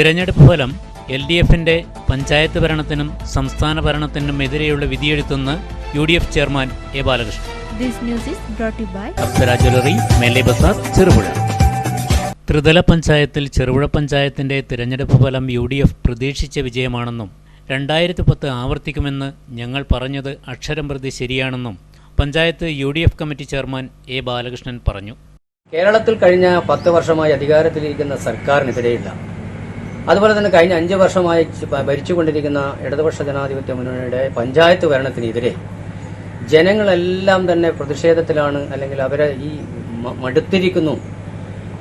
തിരഞ്ഞെടുപ്പ് ഫലം L D എഫിന്റെ പഞ്ചായത്ത് ഭരണത്തിനും സംസ്ഥാന ഭരണത്തിനും എതിരെയുള്ള വിധിയെഴുത്തുന്ന U D F chairman A Balakrishnan. This news is brought by Apsara jewellery മേലെ ബസാർ ചെറുപുഴ. ത്രിതല പഞ്ചായത്തിൽ ചെറുപുഴ പഞ്ചായത്തിന്റെ തിരഞ്ഞെടുപ്പ് ഫലം യു ഡി എഫ് പ്രതീക്ഷിച്ച വിജയമാണെന്നും രണ്ടായിരത്തി പത്ത് ആവർത്തിക്കുമെന്ന് ഞങ്ങൾ പറഞ്ഞത് അക്ഷരം പ്രതി ശരിയാണെന്നും panchayat U D F committee chairman A Balakrishnan പറഞ്ഞു. കേരളത്തിൽ കഴിഞ്ഞ പത്ത് വർഷമായി അധികാരത്തിലിരിക്കുന്ന സർക്കാരിനെതിരെയില്ല. അതുപോലെ തന്നെ കഴിഞ്ഞ അഞ്ച് വർഷമായി ഭരിച്ചുകൊണ്ടിരിക്കുന്ന ഇടതുപക്ഷ ജനാധിപത്യ മുന്നണിയുടെ പഞ്ചായത്ത് ഭരണത്തിനെതിരെ ജനങ്ങളെല്ലാം തന്നെ പ്രതിഷേധത്തിലാണ് അല്ലെങ്കിൽ അവരെ ഈ മടുത്തിരിക്കുന്നു.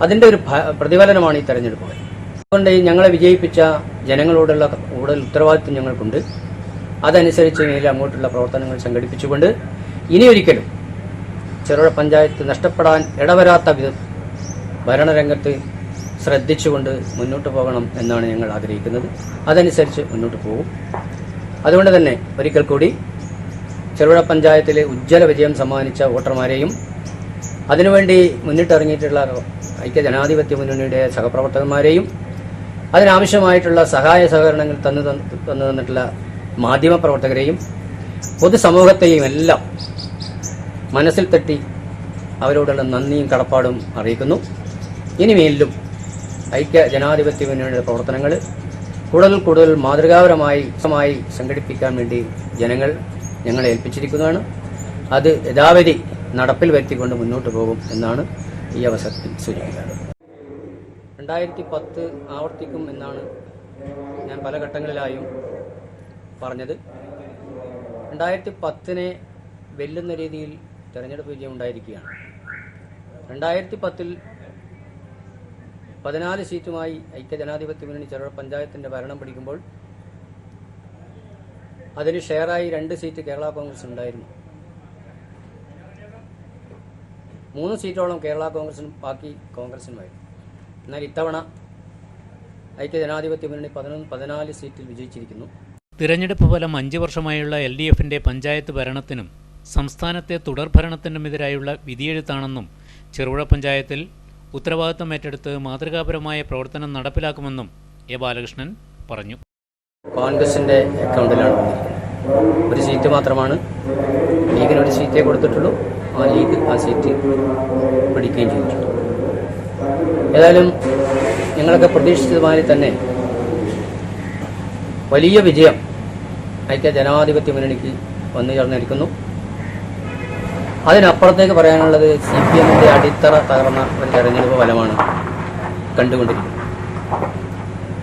അതിന്റെ ഒരു പ്രതിഫലനമാണ് ഈ തെരഞ്ഞെടുപ്പ്. അതുകൊണ്ട് ഞങ്ങളെ വിജയിപ്പിച്ച ജനങ്ങളോടുള്ള കൂടുതൽ ഉത്തരവാദിത്വം ഞങ്ങൾക്കുണ്ട്. അതനുസരിച്ച് ഇനി അങ്ങോട്ടുള്ള പ്രവർത്തനങ്ങൾ സംഘടിപ്പിച്ചുകൊണ്ട് ഇനിയൊരിക്കലും ചെറുപുഴ പഞ്ചായത്ത് നഷ്ടപ്പെടാൻ ഇടവരാത്ത വിധം ഭരണരംഗത്ത് ശ്രദ്ധിച്ചുകൊണ്ട് മുന്നോട്ട് പോകണം എന്നാണ് ഞങ്ങൾ ആഗ്രഹിക്കുന്നത്. അതനുസരിച്ച് മുന്നോട്ട് പോകും അതുകൊണ്ട് തന്നെ ഒരിക്കൽ കൂടി ചെറുപുഴ പഞ്ചായത്തിലെ ഉജ്ജ്വല വിജയം സമ്മാനിച്ച വോട്ടർമാരെയും അതിനുവേണ്ടി മുന്നിട്ടിറങ്ങിയിട്ടുള്ള ഐക്യ ജനാധിപത്യ മുന്നണിയുടെ സഹപ്രവർത്തകന്മാരെയും അതിനാവശ്യമായിട്ടുള്ള സഹായ സഹകരണങ്ങൾ തന്നു തന്നു തന്നിട്ടുള്ള മാധ്യമപ്രവർത്തകരെയും പൊതുസമൂഹത്തെയും എല്ലാം മനസ്സിൽ തട്ടി അവരോടുള്ള നന്ദിയും കടപ്പാടും അറിയിക്കുന്നു. ഇനി മേലിലും ഐക്യ ജനാധിപത്യ മുന്നണിയുടെ പ്രവർത്തനങ്ങൾ കൂടുതൽ കൂടുതൽ മാതൃകാപരമായി മായി സംഘടിപ്പിക്കാൻ വേണ്ടി ജനങ്ങൾ ഞങ്ങളെ ഏൽപ്പിച്ചിരിക്കുന്നതാണ്. അത് യഥാവധി നടപ്പിൽ വരുത്തിക്കൊണ്ട് മുന്നോട്ട് പോകും എന്നാണ് ഈ അവസരത്തിൽ സൂചിപ്പിക്കുന്നത്. രണ്ടായിരത്തി പത്ത് ആവർത്തിക്കും എന്നാണ് ഞാൻ പല ഘട്ടങ്ങളിലായും പറഞ്ഞത്. രണ്ടായിരത്തി പത്തിനെ വെല്ലുന്ന രീതിയിൽ തെരഞ്ഞെടുപ്പ് വിജയം ഉണ്ടായിരിക്കുകയാണ്. രണ്ടായിരത്തി പത്തിൽ പതിനാല് സീറ്റുമായി ഐക്യജനാധിപത്യ മുന്നണി ചെറുപുഴ പഞ്ചായത്തിന്റെ ഭരണം പിടിക്കുമ്പോൾ അതിന് ഷെയറായി രണ്ട് സീറ്റ് കേരള കോൺഗ്രസ് ഉണ്ടായിരുന്നു. മൂന്ന് സീറ്റോളം കേരള കോൺഗ്രസിനും ബാക്കി കോൺഗ്രസിനുമായിരുന്നു എന്നാൽ ഇത്തവണ ഐക്യജനാധിപത്യ മുന്നണി പതിനൊന്ന് പതിനാല് സീറ്റിൽ വിജയിച്ചിരിക്കുന്നു. തിരഞ്ഞെടുപ്പ് ഫലം അഞ്ച് വർഷമായുള്ള എൽ ഡി എഫിന്റെ പഞ്ചായത്ത് ഭരണത്തിനും സംസ്ഥാനത്തെ തുടർഭരണത്തിനുമെതിരായുള്ള വിധിയെഴുത്താണെന്നും ചെറുപുഴ പഞ്ചായത്തിൽ ഉത്തരവാദിത്തം ഏറ്റെടുത്ത് മാതൃകാപരമായ പ്രവർത്തനം നടപ്പിലാക്കുമെന്നും എ ബാലകൃഷ്ണൻ പറഞ്ഞു. കോൺഗ്രസിന്റെ അക്കൗണ്ടിലാണ് ഒരു സീറ്റ് മാത്രമാണ്. ലീഗിന് ഒരു സീറ്റേ കൊടുത്തിട്ടുള്ളൂ. ആ ലീഗ് ആ സീറ്റ് പിടിക്കുകയും ചെയ്തിട്ടുണ്ട് ഏതായാലും ഞങ്ങളൊക്കെ പ്രതീക്ഷിച്ചതുമാതിരി തന്നെ വലിയ വിജയം ഐക്യ ജനാധിപത്യ മുന്നണിക്ക് വന്നു ചേർന്നിരിക്കുന്നു. അതിനപ്പുറത്തേക്ക് പറയാനുള്ളത് സി പി എമ്മിന്റെ അടിത്തറ തകർന്ന ഒരു തെരഞ്ഞെടുപ്പ് ഫലമാണ് കണ്ടുകൊണ്ടിരിക്കുന്നത്.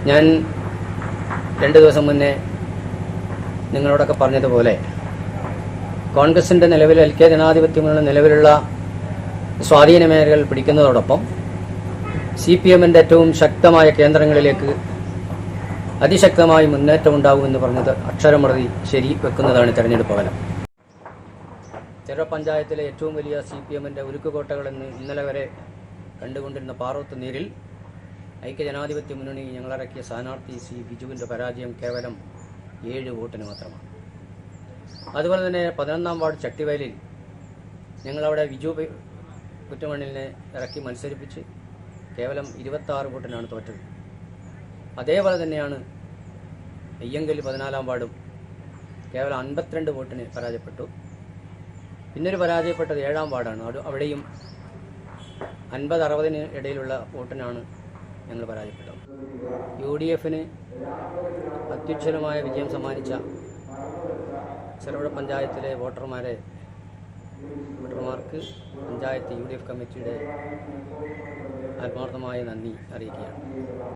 ഞാൻ രണ്ട് ദിവസം മുന്നേ നിങ്ങളോടൊക്കെ പറഞ്ഞതുപോലെ കോൺഗ്രസിന്റെ നിലവിൽ ഐക്യ ജനാധിപത്യ മുന്നണി നിലവിലുള്ള സ്വാധീന മേഖലകൾ പിടിക്കുന്നതോടൊപ്പം സി പി എമ്മിന്റെ ഏറ്റവും ശക്തമായ കേന്ദ്രങ്ങളിലേക്ക് അതിശക്തമായി മുന്നേറ്റം ഉണ്ടാകുമെന്ന് പറഞ്ഞത് അക്ഷരമൃതി ശരി വെക്കുന്നതാണ് തെരഞ്ഞെടുപ്പ് ഫലം. ചെറു പഞ്ചായത്തിലെ ഏറ്റവും വലിയ സി പി എമ്മിന്റെ ഉരുക്കുകോട്ടകളെന്ന് ഇന്നലെ വരെ കണ്ടുകൊണ്ടിരുന്ന പാറോത്ത് നീരിൽ ഐക്യജനാധിപത്യ മുന്നണി ഞങ്ങളിറക്കിയ സ്ഥാനാർത്ഥി സി ബിജുവിന്റെ പരാജയം കേവലം ഏഴ് വോട്ടിന് മാത്രമാണ്. അതുപോലെ തന്നെ പതിനൊന്നാം വാർഡ് ചട്ടിവയലിൽ ഞങ്ങളവിടെ ബിജു കുറ്റമണ്ണിലിനെ ഇറക്കി മത്സരിപ്പിച്ച് കേവലം ഇരുപത്തി ആറ് വോട്ടിനാണ് തോറ്റത്. അതേപോലെ തന്നെയാണ് അയ്യങ്കൽ പതിനാലാം വാർഡും കേവലം അൻപത്തിരണ്ട് വോട്ടിന് പരാജയപ്പെട്ടു. പിന്നൊരു പരാജയപ്പെട്ടത് ഏഴാം വാർഡാണ്. അവിടെ അവിടെയും അൻപത് അറുപതിന് ഇടയിലുള്ള വോട്ടിനാണ് ഞങ്ങൾ പരാജയപ്പെട്ടത്. യു ഡി എഫിന് അത്യുജ്വലമായ വിജയം സമ്മാനിച്ച ചെറുപുഴ പഞ്ചായത്തിലെ വോട്ടർമാരെ വോട്ടർമാർക്ക് പഞ്ചായത്ത് യു ഡി എഫ് കമ്മിറ്റിയുടെ ആത്മാർത്ഥമായ നന്ദി അറിയിക്കുകയാണ്.